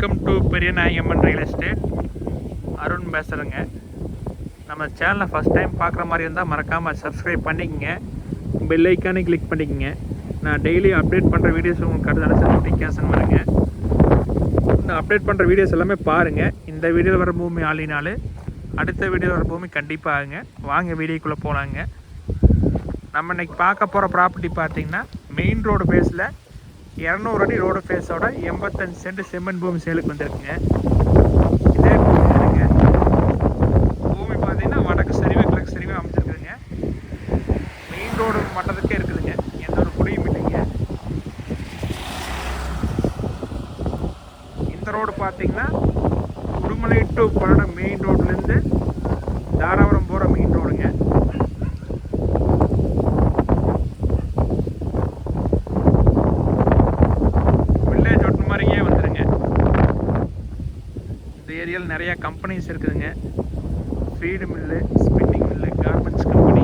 Welcome to Periyanayagamman real estate Arun பேசுகிறேங்க நம்ம சேனலை ஃபஸ்ட் டைம் பார்க்குற மாதிரி இருந்தால் மறக்காமல் சப்ஸ்கிரைப் பண்ணிக்கங்க. பெல் ஐக்கானே கிளிக் பண்ணிக்கங்க. நான் டெய்லி அப்டேட் பண்ணுற வீடியோஸ் உங்களுக்கு அடுத்த நோட்டிஃபிகேஷன் வருங்க. நான் அப்டேட் பண்ணுற வீடியோஸ் எல்லாமே பாருங்கள் இந்த வீடியோவில் வர பூமி ஆளினாலும் அடுத்த வீடியோவில் வர பூமி கண்டிப்பாக ஆகுங்க. வாங்க வீடியோக்குள்ளே போகலாங்க நம்ம இன்னைக்கு பார்க்க போகிற ப்ராப்பர்ட்டி பார்த்தீங்கன்னா மெயின் ரோடு பேஸில் இரநூறு அடி ரோடு ஃபேஸோட எண்பத்தஞ்சு சென்ட் செம்மண் பூமி சேலுக்கு வந்திருக்குங்க. இதே பூமி தானுங்க. பூமி பார்த்தீங்கன்னா வடக்கு சரிவு கிழக்கு சரிவு அமைச்சிருக்குதுங்க மெயின் ரோடு மட்டத்துக்கே இருக்குதுங்க. எந்த ஒரு குடியும் இல்லைங்க. இந்த ரோடு பார்த்தீங்கன்னா உடுமலை டு பல்லடம் மெயின் ரோட்லேருந்து தாராபுரம் போகிற மெயின் ரோடுங்க இந்த ஏரியாவில் நிறையா கம்பெனிஸ் இருக்குதுங்க. Feed mill spinning mill garments company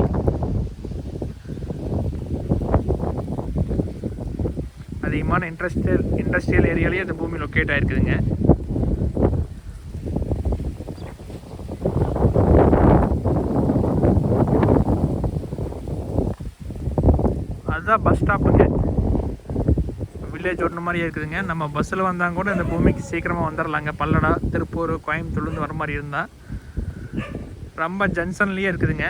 அதிகமான இண்டஸ்ட்ரியல் இண்டஸ்ட்ரியல் ஏரியாலேயே இந்த பூமி லொக்கேட் ஆகிருக்குதுங்க அதுதான் பஸ் ஸ்டாப்புங்க வில்லேஜ் ஒன்று மாதிரியே இருக்குதுங்க. நம்ம பஸ்ஸில் வந்தால் கூட இந்த பூமிக்கு சீக்கிரமாக வந்துடலாங்க பல்லடா திருப்பூர் கோயம்புத்தூர்லேருந்து வர மாதிரி இருந்தால் ரொம்ப ஜங்ஷன்லேயே இருக்குதுங்க.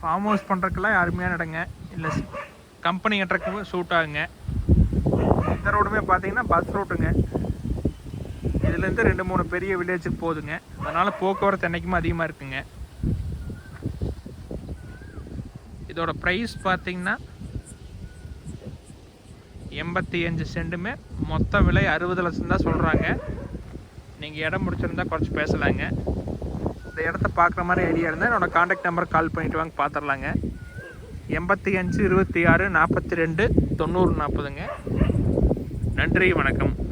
ஃபார்ம் ஹவுஸ் பண்ணுறதுக்கெல்லாம் அருமையான இடங்க இல்லை கம்பெனி கட்டுறதுக்கு சூட் ஆகுங்க. இந்த ரோடுமே பார்த்தீங்கன்னா பஸ் ரூட்டுங்க இதுலேருந்து ரெண்டு மூணு பெரிய வில்லேஜுக்கு போகுதுங்க அதனால் போக்குவரத்து என்றைக்குமே அதிகமாக இருக்குங்க. இதோட ப்ரைஸ் பார்த்தீங்கன்னா எண்பத்தி அஞ்சு சென்ட்டுமே மொத்த விலை அறுபது லட்சம் தான் சொல்கிறாங்க நீங்கள் இடம் முடிச்சிருந்தா குறைச்சி பேசலாங்க. இந்த இடத்த பார்க்குற மாதிரி ஐடியா இருந்தால் என்னோடய காண்டாக்ட் நம்பர் கால் பண்ணிவிட்டு வாங்க பார்த்துடலாங்க எண்பத்தி அஞ்சு இருபத்தி ஆறு நாற்பத்தி ரெண்டு தொண்ணூறு நாற்பதுங்க. நன்றி வணக்கம்.